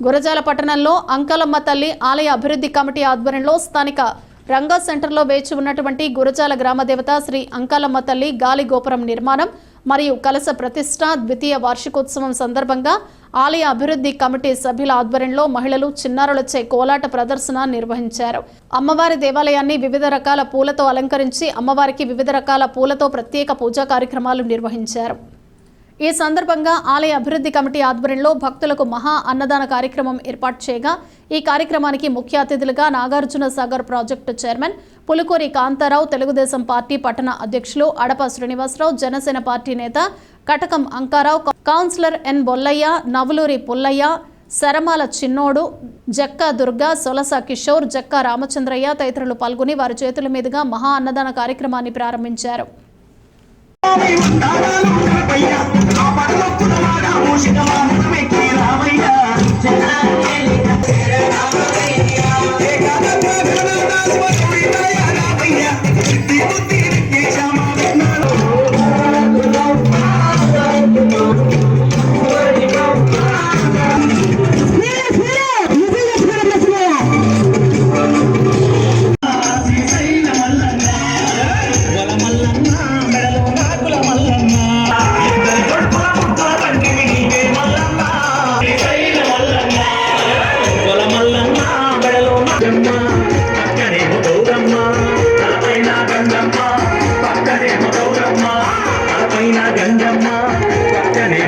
గురజాల పట్టణంలో అంకలమ్మ తల్లి ఆలయ అభివృద్ధి కమిటీ ఆధ్వర్యంలో స్థానిక రంగా సెంటర్లో వేచి ఉన్నటువంటి గురజాల గ్రామదేవత శ్రీ అంకాలమ్మ తల్లి గాలి గోపురం నిర్మాణం మరియు కలస ప్రతిష్ట ద్వితీయ వార్షికోత్సవం సందర్భంగా ఆలయ అభివృద్ధి కమిటీ సభ్యుల ఆధ్వర్యంలో మహిళలు చిన్నారులచే కోలాట ప్రదర్శన నిర్వహించారు. అమ్మవారి దేవాలయాన్ని వివిధ రకాల పూలతో అలంకరించి అమ్మవారికి వివిధ రకాల పూలతో ప్రత్యేక పూజా కార్యక్రమాలు నిర్వహించారు. ఈ సందర్భంగా ఆలయ అభివృద్ధి కమిటీ ఆధ్వర్యంలో భక్తులకు మహా అన్నదాన కార్యక్రమం ఏర్పాటు చేయగా ఈ కార్యక్రమానికి ముఖ్య అతిథులుగా Nagarjuna Sagar project chairman Pulukuri Kantharao Telugudesam party పట్టణ అధ్యక్షులు అడప శ్రీనివాసరావు జనసేన పార్టీ నేత కటకం అంకారావు కౌన్సిలర్ ఎన్ బొల్లయ్య నవలూరి పుల్లయ్య శరమాల చిన్నోడు జక్కా దుర్గా సొలస కిషోర్ జక్కా రామచంద్రయ్య తదితరులు పాల్గొని వారి చేతుల మీదుగా మహా అన్నదాన కార్యక్రమాన్ని ప్రారంభించారు. పైన గంగమ్మ పక్కనే